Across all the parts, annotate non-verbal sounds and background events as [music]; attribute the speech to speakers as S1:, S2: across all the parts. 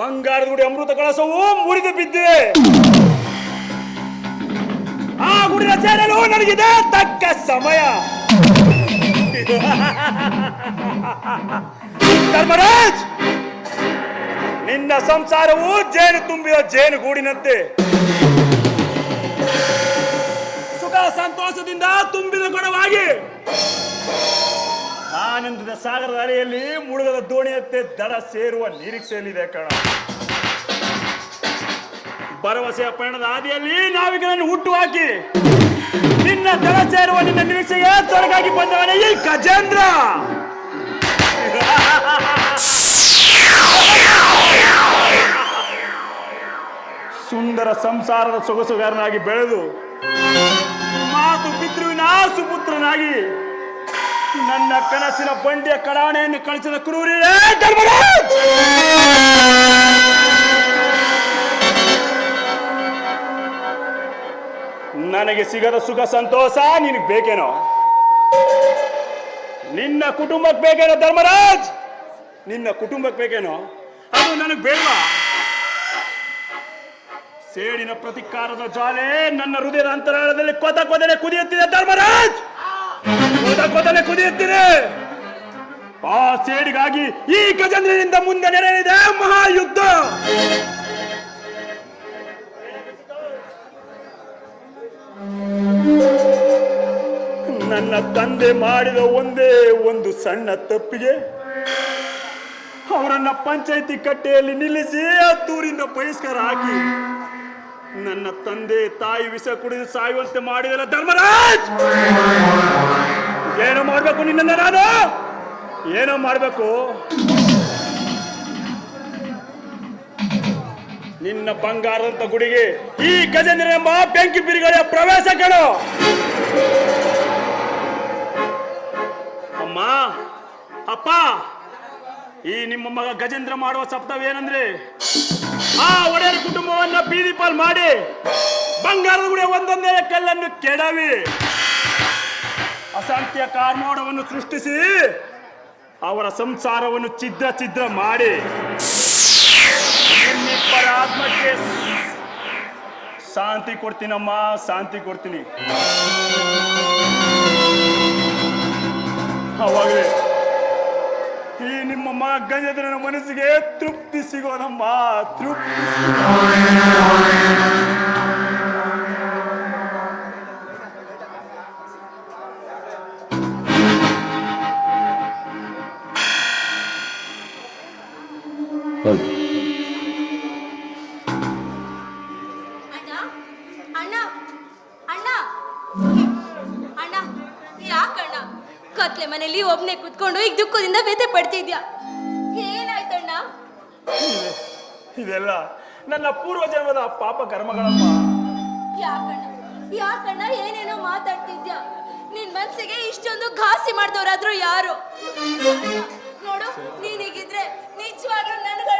S1: ಬಂಗಾರದ ಗುಡಿ ಅಮೃತ ಕಳಸವು ಮುರಿದು ಬಿದ್ದಿದೆ. ಆ ಗುಡಿನ ಸೇರಲು ನನಗಿದೆ ತಕ್ಕ ಸಮಯ. [laughs] ಧರ್ಮರಾಜ್, ನಿನ್ನ ಸಂಸಾರವು ಜೇನು ತುಂಬಿದ ಜೇನು ಗೂಡಿನಂತೆ ಸುಖ ಸಂತೋಷದಿಂದ ತುಂಬಿದ ಗುಣವಾಗಿ ಆನಂದದ ಸಾಗರದ ಅಲೆಯಲ್ಲಿ ಮುಳುಗದ ದೋಣಿಯತ್ತೆ ದಡ ಸೇರುವ ನಿರೀಕ್ಷೆಯಲ್ಲಿದೆ ಕಣ. ಭರವಸೆಯ ಪಯಣದ ಹಾದಿಯಲ್ಲಿ ನಾವಿಗಳನ್ನು ಹುಟ್ಟು ಹಾಕಿ, ನಿನ್ನ ದಡ ಸೇರುವ ನಿನ್ನ ನಿರೀಕ್ಷೆಗೆ ತೊಡಗಾಗಿ ಬಂದವನೇ ಈ ಗಜೇಂದ್ರ. ಸುಂದರ ಸಂಸಾರದ ಸೊಗಸುಗಾರನಾಗಿ ಬೆಳೆದು, ಮಾತು ಪಿತೃವಿನ ಸುಪುತ್ರನಾಗಿ ನನ್ನ ಕನಸಿನ ಬಂಡಿಯ ಕಡಾಣೆಯನ್ನು ಕಳಿಸಿದ ಕ್ರೂರಿಯೇ ಧರ್ಮರಾಜ್! ನನಗೆ ಸಿಗದ ಸುಖ, ಸಂತೋಷ ನಿನಗೆ ಬೇಕೇನೋ? ನಿನ್ನ ಕುಟುಂಬಕ್ಕೆ ಬೇಕೇನೋ, ಧರ್ಮರಾಜ್? ನಿನ್ನ ಕುಟುಂಬಕ್ಕೆ ಬೇಕೇನೋ? ಅದು ನನಗೆ ಬೇಡವಾ? ಸೇಡಿನ ಪ್ರತಿಕಾರದ ಜ್ವಾಲೆ ನನ್ನ ಹೃದಯದ ಅಂತರಾಳದಲ್ಲಿ ಕೊತ ಕೊದನೆ ಕುದಿಯುತ್ತಿದೆ, ಧರ್ಮರಾಜ್! ಕೊತ ಕೊದನೆ ಕುದಿಯುತ್ತಿದೆ. ಆ ಸೇಡಿಗಾಗಿ ಈ ಗಜೇಂದ್ರನಿಂದ ಮುಂದೆ ನೆರೆಯಲಿದೆ ಮಹಾಯುದ್ಧ. ನನ್ನ ತಂದೆ ಮಾಡಿದ ಒಂದೇ ಒಂದು ಸಣ್ಣ ತಪ್ಪಿಗೆ ಅವರನ್ನ ಪಂಚಾಯತಿ ಕಟ್ಟೆಯಲ್ಲಿ ನಿಲ್ಲಿಸಿ ದೂರಿಂದ ಬಹಿಷ್ಕಾರ ಹಾಕಿ ನನ್ನ ತಂದೆ ತಾಯಿ ವಿಷ ಕುಡಿದು ಸಾಯುವಂತೆ ಮಾಡಿದಲ್ಲ ಧರ್ಮರಾಜ್! ಏನು ಮಾಡ್ಬೇಕು ನಿನ್ನ ನಾನು ಏನೋ ಮಾಡ್ಬೇಕು? ನಿನ್ನ ಬಂಗಾರದಂತ ಗುಡಿಗೆ ಈ ಗಜೇಂದ್ರ ಎಂಬ ಬೆಂಕಿ ಬಿರಿಗಳ ಪ್ರವೇಶ ಕೇಳು. ಅಮ್ಮ, ಅಪ್ಪ, ಈ ನಿಮ್ಮ ಮಗ ಗಜೇಂದ್ರ ಮಾಡುವ ಸಪ್ತವೇನೆಂದ್ರೆ ಆ ಒಡೆಯರ ಕುಟುಂಬವನ್ನ ಬೀದಿ ಪಾಲ್ ಮಾಡಿ ಬಂಗಾರದ ಗುಡಿಯ ಒಂದೊಂದೇ ಕಲ್ಲನ್ನು ಕೆಡವಿ. ಅಶಾಂತಿಯ ಕಾರ್ಮೋಡವನ್ನು ಸೃಷ್ಟಿಸಿ ಅವರ ಸಂಸಾರವನ್ನು ಚಿದ್ರ ಚಿದ್ರ ಮಾಡಿ ನಿಮ್ಮಿಬ್ಬರ ಆತ್ಮಕ್ಕೆ ಶಾಂತಿ ಕೊಡ್ತೀನಮ್ಮ, ಶಾಂತಿ ಕೊಡ್ತೀನಿ. ಅವಾಗಲೇ ಈ ನಿಮ್ಮ ಮಗ ಗಂಜೇಂದ್ರನ ಮನಸ್ಸಿಗೆ ತೃಪ್ತಿ ಸಿಗೋದಮ್ಮ, ತೃಪ್ತಿ
S2: ಅಣ್ಣ ಅಣ್ಣ ಅಣ್ಣ. ಅಣ್ಣ ಯಾಕಣ್ಣ? ಕತ್ಲೆ ಮನೆಯಲ್ಲಿ ಒಬ್ನೇ ಕುತ್ಕೊಂಡು ಈಗ ದುಃಖದಿಂದ ವ್ಯಥೆ ಪಡ್ತಿದ್ಯಾ? ಏನಾಯ್ತಣ್ಣ?
S1: ಅಣ್ಣ ಇದೆಲ್ಲ ನನ್ನ ಪೂರ್ವ ಜನ್ಮದ ಪಾಪ ಕರ್ಮಗಳಮ್ಮ
S2: ಯಾಕಣ್ಣ? ಯಾಕಣ್ಣ ಏನೇನೋ ಮಾತಾಡ್ತಿದ್ಯಾ? ನಿನ್ ಮನ್ಸಿಗೆ ಇಷ್ಟೊಂದು ಘಾಸಿ ಮಾಡ್ದವ್ರಾದ್ರು ಯಾರು? ನೋಡು ನೀನಿಗಿದ್ರೆ ನಿಜವಾಗ್ಲೂ ನನ್ಗಳು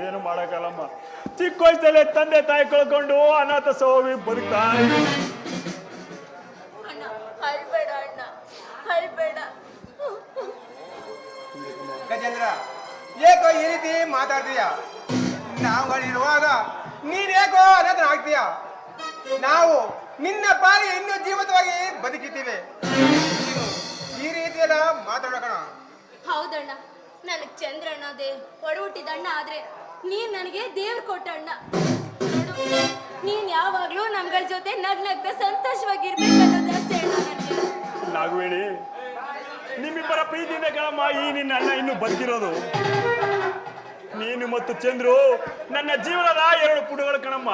S1: ಏನು ಮಾಡಕ್ಕಲ್ಲಮ್ಮ ಚಿಕ್ಕ ವಯಸ್ಸಲ್ಲೇ ತಂದೆ ತಾಯಿ ಕಳ್ಕೊಂಡು ಅನಾಥ ಸೋವಿ ಬದುಕ್ತಾ
S3: ಗಜೇಂದ್ರ ಏಕೋ ಈ ರೀತಿ ಮಾತಾಡ್ತೀಯ? ನಾವುಗಳಿರುವಾಗ ನೀನ್ ಏಕೋ ಅನಾಥನ ಆಗ್ತೀಯ? ನಾವು ನಿನ್ನ ಪಾಲಿ ಇನ್ನೂ ಜೀವಂತವಾಗಿ ಬದುಕಿದ್ದೀವಿ. ಈ ರೀತಿ ಎಲ್ಲ ಮಾತಾಡೋಣ
S2: ಹೌದಣ್ಣ ನನಗ್ ಚಂದ್ರಣ್ಣ ಅದೇ ಒಡಹುಟ್ಟಿದಣ್ಣ ಆದ್ರೆ ನೀನ್ ನನಗೆ ದೇವ್ರ ಕೊಟ್ಟ ಅಣ್ಣ. ನೀನ್ ಯಾವಾಗ್ಲೂ ನಮ್ಗಳ ಜೊತೆ ನಗ್ ನಗ್ದ ಸಂತೋಷವಾಗಿರ್ಬೇಕು ಅನ್ನೋದು ಅಷ್ಟೇ ಅಣ್ಣ ನನಗೆ.
S1: ನಾಗವೇಣಿ ನಿಮ್ಮಿಬ್ಬರ ಪ್ರೀತಿಯಿಂದ ಗಳಮ್ಮ ಈ ನಿನ್ನ ಅಣ್ಣ ಇನ್ನು ಬದುಕಿರೋದು. ನೀನು ಮತ್ತು ಚಂದ್ರು ನನ್ನ ಜೀವನದ ಎರಡು ಪುಟಗಳು ಕಣಮ್ಮ.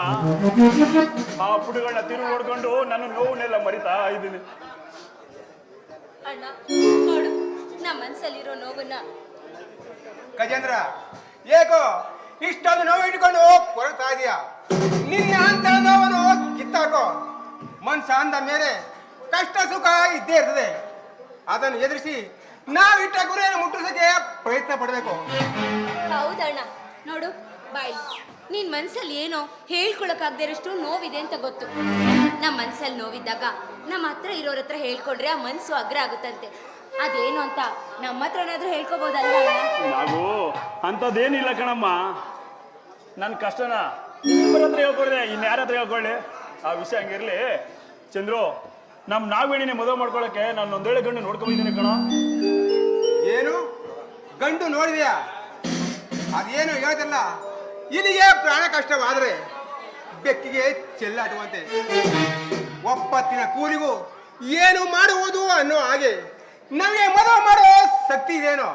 S1: ಆ ಪುಟಗಳನ್ನ ತಿರುಗಿ ನೋಡ್ಕೊಂಡು ನನ್ನ ನೋವನ್ನೆಲ್ಲ ಮರಿತಾ ಇದ್ದೀನಿ.
S2: ಅಣ್ಣ ನೋಡು ನಮ್ಮ ಮನ್ಸಲ್ಲಿರೋ ನೋವನ್ನ.
S3: ಗಜೇಂದ್ರ ಏಕೋ ಇಷ್ಟೊಂದು ನೋವು ಇಟ್ಕೊಂಡು ಕೊರತಾ ಇದೆಯಾ? ನಿನ್ನ ಅಂತ ನೋವನ್ನು ಕಿತ್ತಾಕೋ. ಮನ್ಸ ಅಂದ ಮೇಲೆ ಕಷ್ಟ ಸುಖ ಇದ್ದೇ ಇರ್ತದೆ. ಅದನ್ನು ಎದುರಿಸಿ ನಾವಿಟ್ಟ ಗುರಿಯನ್ನು ಮುಟ್ಟಿಸೋಕೆ ಪ್ರಯತ್ನ ಪಡಬೇಕು.
S2: ಹೌದಣ್ಣ. ನೋಡು, ಬಾಯ್. ನಿನ್ ಮನ್ಸಲ್ಲಿ ಏನೋ ಹೇಳ್ಕೊಳಕ್ಕಾಗದೇ ಇರೋಷ್ಟು ನೋವಿದೆ ಅಂತ ಗೊತ್ತು. ನಮ್ಮ ಮನ್ಸಲ್ಲಿ ನೋವಿದ್ದಾಗ ನಮ್ಮ ಹತ್ರ ಇರೋರ ಹತ್ರ ಹೇಳ್ಕೊಂಡ್ರೆ ಆ ಮನ್ಸು ಅಗ್ರ ಆಗುತ್ತಂತೆ. ಅದೇನು ಅಂತ ನಮ್ಮ ಹತ್ರನಾದ್ರೂ ಹೇಳ್ಕೊಬೋದಲ್ವಾ ಅಣ್ಣ
S1: ನಾವು ಅಂಥದ್ದೇನಿಲ್ಲ ಕಣಮ್ಮ. ನನ್ನ ಕಷ್ಟನ ಇಬ್ಬರತ್ರ ಹತ್ರ ಹೇಳ್ಕೊಡ್ದೆ ಇನ್ಯಾರ ಹತ್ರ ಹೇಳ್ಕೊಳ್ಳಿ ಆ ವಿಷಯ ಹಂಗಿರ್ಲಿ. ಚಂದ್ರು ನಮ್ಮ ನಾಗವೇಣಿನೇ ಮದುವೆ ಮಾಡ್ಕೊಳಕ್ಕೆ ನಾನು ಒಂದೇಳೆ ಗಂಡು ನೋಡ್ಕೊಂಡಿದ್ದೀನಿ ಕಣ.
S3: ಏನು? ಗಂಡು ನೋಡಿದ್ಯಾ? ಅದೇನು ಹೇಳ್ತಲ್ಲ? ಇಲ್ಲಿಗೆ ಪ್ರಾಣ ಕಷ್ಟವಾದ್ರೆ ಬೆಕ್ಕಿಗೆ ಚೆಲ್ಲಾಟುವಂತೆ. ಒಪ್ಪತ್ತಿನ ಕೂಲಿಗೂ ಏನು ಮಾಡುವುದು ಅನ್ನೋ ಹಾಗೆ ನಮಗೆ ಮದುವೆ ಮಾಡೋ ಶಕ್ತಿ ಇದೇನೋ?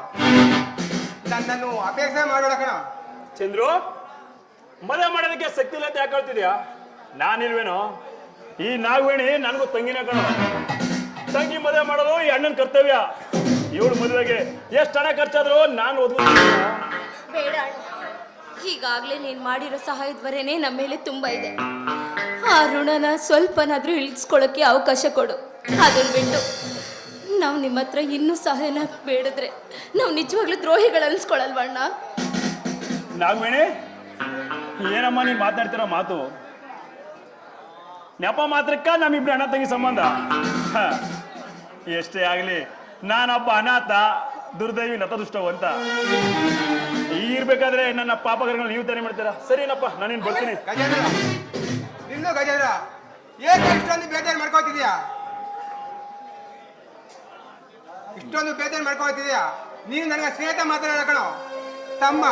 S3: ನನ್ನನ್ನು ಅಪೇಕ್ಷೆ ಮಾಡೋಣ ಕಣ.
S1: ಚಂದ್ರು ಮದುವೆ ಮಾಡೋದಕ್ಕೆ ಶಕ್ತಿ ಇಲ್ಲ ಅಂತ ಯಾಕೆ ಹೇಳ್ತಿದ್ಯಾ? ನಾನಿಲ್ವೇನೋ? ಈ ನಾಗವೇಣಿ ನನಗೂ ತಂಗಿನ ಕಣ. ತಂಗಿ ಮದುವೆ ಮಾಡೋದು ಈ ಅಣ್ಣನ ಕರ್ತವ್ಯ. ಇವಳು ಮದುವೆಗೆ ಎಷ್ಟು ಹಣ ಖರ್ಚಾದ್ರು ನಾನು ಓದ್ಬೋದು
S2: ಬೇಡ ಅಣ್ಣ. ಈಗಾಗಲೇ ನೀನು ಮಾಡಿರೋ ಸಹಾಯದ ಬರೇನೆ ನಮ್ಮ ಮೇಲೆ ತುಂಬ ಇದೆ. ಆ ಋಣನ ಸ್ವಲ್ಪನಾದ್ರೂ ಇಳಿಸ್ಕೊಳ್ಳೋಕ್ಕೆ ಅವಕಾಶ ಕೊಡು. ಅದನ್ನ ಬಿಟ್ಟು. ನಾವು ನಿಮ್ಮ ಹತ್ರ ಇನ್ನೂ ಸಹಾಯನ ಬೇಡಿದ್ರೆ ನಾವು ನಿಜವಾಗ್ಲೂ ದ್ರೋಹಿಗಳು ಅನ್ಸ್ಕೊಳಲ್ವಣ್ಣ
S1: ನಾಗವೇಣಿ ಏನಮ್ಮ ನೀನ್ ಮಾತಾಡ್ತಿರೋ ಮಾತು? ನೆಪ ಮಾತ್ರಕ್ಕ ನಮ್ಮಿಬ್ರು ಅಣ್ಣ ತಂಗಿ ಸಂಬಂಧ. ಹ, ಎಷ್ಟೇ ಆಗಲಿ ನಾನೊಬ್ಬ ಅನಾಥ ದುರ್ದೈವಿ ನತದುಷ್ಟವಂತ ಈಗಿರ್ಬೇಕಾದ್ರೆ ನನ್ನ ಪಾಪಗಳನ್ನ ನೀವು ತಾನೇ ಮಾಡ್ತೀರಾ? ಸರಿನಪ್ಪ ನಾನೇನು ಬರ್ತೀನಿ.
S3: ಗಜೇಂದ್ರ ಗಜೇಂದ್ರ. ಏಕೆ ಇಷ್ಟೊಂದು ಬೇಜಾರು ಮಾಡ್ಕೋತಿದ್ಯಾ? ಇಷ್ಟೊಂದು ಬೇಜಾರು ಮಾಡ್ಕೊಳ್ತಿದ್ಯಾ? ನೀನು ನನಗೆ ಸ್ನೇಹಿತ ಮಾತಾಡೋಣ ಕಣ. ತಮ್ಮ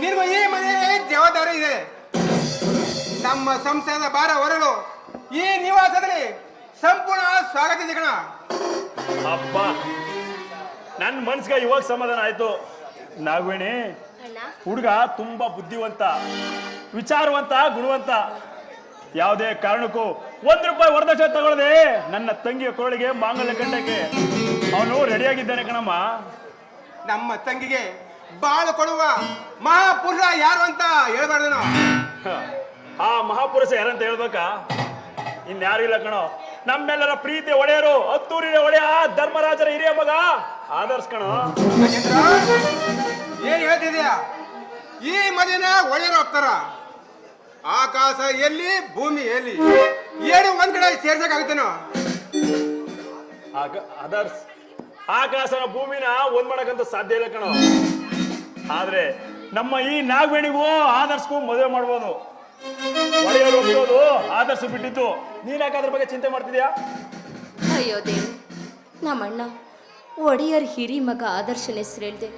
S3: ನಿನಗೂ ಈ ಮನೆ ಜವಾಬ್ದಾರಿ ಇದೆ. ನಮ್ಮ ಸಂಸಾರದ ಭಾರ ಹೊರಳು ಈ ನಿವಾಸದಲ್ಲಿ ಸಂಪೂರ್ಣ ಸ್ವಾಗತ ಇದೆ ಕಣ.
S1: ಅಪ್ಪ ನನ್ನ ಮನ್ಸಿಗೆ ಇವಾಗ ಸಮಾಧಾನ ಆಯ್ತು. ನಾಗವೇಣಿ
S2: ಅಣ್ಣ.
S1: ಹುಡುಗ ತುಂಬಾ ಬುದ್ಧಿವಂತ ವಿಚಾರವಂತ ಗುಣವಂತ. ಯಾವುದೇ ಕಾರಣಕ್ಕೂ ಒಂದ್ ರೂಪಾಯಿ ವರದಕ್ಷಿಣೆ ತಗೊಳ್ಳದೆ ನನ್ನ ತಂಗಿಯ ಕೊರಳಿಗೆ ಮಾಂಗಲ್ಯ ಗಂಟಕ್ಕೆ ಅವನು ರೆಡಿಯಾಗಿದ್ದಾನೆ ಕಣಮ್ಮ.
S3: ನಮ್ಮ ತಂಗಿಗೆ ಬಾಳು ಕೊಡುವ ಮಹಾಪುರುಷ ಯಾರು ಅಂತ ಹೇಳ್ಬಾರ್ದು ನಾವು.
S1: ಆ ಮಹಾಪುರುಷ ಯಾರಂತ ಹೇಳ್ಬೇಕಾ? ಇಲ್ಲ ಕಣೋ. ನಮ್ಮೆಲ್ಲರ ಪ್ರೀತಿ ಒಡೆಯರು ಹತ್ತೂರಿನ ಒಡೆಯ ಧರ್ಮರಾಜರ ಹಿರಿಯ ಮಗ ಆದರ್ಶ್ ಕಣೋ.
S3: ಏನ್ ಹೇಳ್ತಿದ್ಯಾ? ಈ ಮದಿನ ಒಡೆಯರು ಹೋಗ್ತಾರ ಆಕಾಶ ಎಲ್ಲಿ ಭೂಮಿ ಎಲ್ಲಿ? ಏನು ಒಂದ್ ಕಡೆ ಸೇರ್ಸಕ್ಕಾಗುತ್ತೇನೋ?
S1: ಆಗ ಅದರ್ಸ್ ಆಕಾಶನ ಭೂಮಿನ ಒಂದ್ ಮಾಡಕ್ಕಂತ ಸಾಧ್ಯ ಇಲ್ಲ ಕಣೋ. ಆದ್ರೆ ನಮ್ಮ ಈ ನಾಗವೇಣಿಗೂ ಆದರ್ಶಕ್ಕೂ ಮದುವೆ ಮಾಡ್ಬೋದು. ಆದರ್ಶ ಬಿಟ್ಟಿತ್ತು. ನೀನ್ ಯಾಕೆ ಅದ್ರ ಬಗ್ಗೆ ಚಿಂತೆ ಮಾಡ್ತಿದ್ಯಾ?
S2: ಅಯ್ಯೋ ದೇವಿ, ನಮ್ಮಣ್ಣ, ಒಡೆಯರ್ ಹಿರಿ ಮಗ ಆದರ್ಶನ ಹೆಸರು ಹೇಳಿದೆ.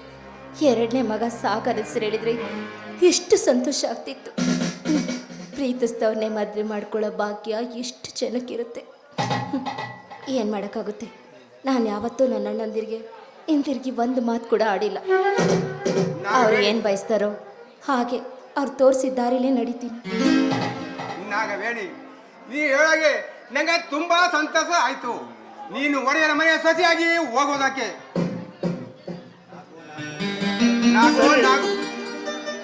S2: ಎರಡನೇ ಮಗ ಸಾಗರ ಹೆಸರು ಹೇಳಿದ್ರೆ ಎಷ್ಟು ಸಂತೋಷ ಆಗ್ತಿತ್ತು. ಪ್ರೀತಿಸ್ತವ್ರನ್ನೇ ಮದುವೆ ಮಾಡ್ಕೊಳ್ಳೋ ಭಾಗ್ಯ ಎಷ್ಟು ಜನಕ್ಕಿರುತ್ತೆ. ಏನು ಮಾಡೋಕ್ಕಾಗುತ್ತೆ? ನಾನು ಯಾವತ್ತೂ ನನ್ನ ಅಣ್ಣಂದಿರಿಗೆ ಹಿಂತಿರುಗಿ ಒಂದು ಮಾತು ಕೂಡ ಆಡಿಲ್ಲ. ಅವ್ರು ಏನು ಬಯಸ್ತಾರೋ ಹಾಗೆ ಅವ್ರು ತೋರಿಸಿದ ದಾರಿಲೇ ನಡೀತೀನಿ.
S3: ನಾಗವೇಣಿ ನೀ ಹೇಳಾಗೆ ನಂಗೆ ತುಂಬಾ ಸಂತಸ ಆಯ್ತು. ನೀನು ಒಡೆಯರ ಮನೆಯ ಸಸಿಯಾಗಿ ಹೋಗೋದಕ್ಕೆ. ನಾಗೋ ನಾಗೋ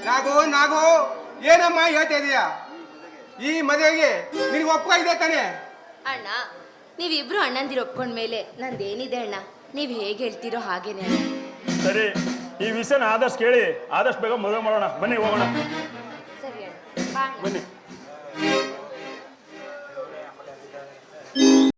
S3: ನಾಗು ನಾಗು ಏನಮ್ಮ ಹೇಳ್ತಾ ಇದೀಯಾ? ಈ ಮದುವೆಗೆ ನಿನಗೆ ಒಪ್ಪ ಇದೆ ತಾನೆ?
S2: ಅಣ್ಣ ನೀವಿಬ್ರು ಅಣ್ಣಂದಿರು ಒಪ್ಕೊಂಡ್ಮೇಲೆ ನಂದೇನಿದೆ ಅಣ್ಣ? ನೀವು ಹೇಗೆ ಹೇಳ್ತೀರೋ ಹಾಗೇನೆ ಅಣ್ಣ.
S1: ಸರಿ ಈ ವಿಷಯನ ಆದಷ್ಟು ಕೇಳಿ ಆದಷ್ಟು ಬೇಗ ಮದುವೆ ಮಾಡೋಣ. ಬನ್ನಿ ಹೋಗೋಣ.
S2: ಸರಿ ಅಣ್ಣ ಬಾ ಅಣ್ಣ.
S1: ಬನ್ನಿ.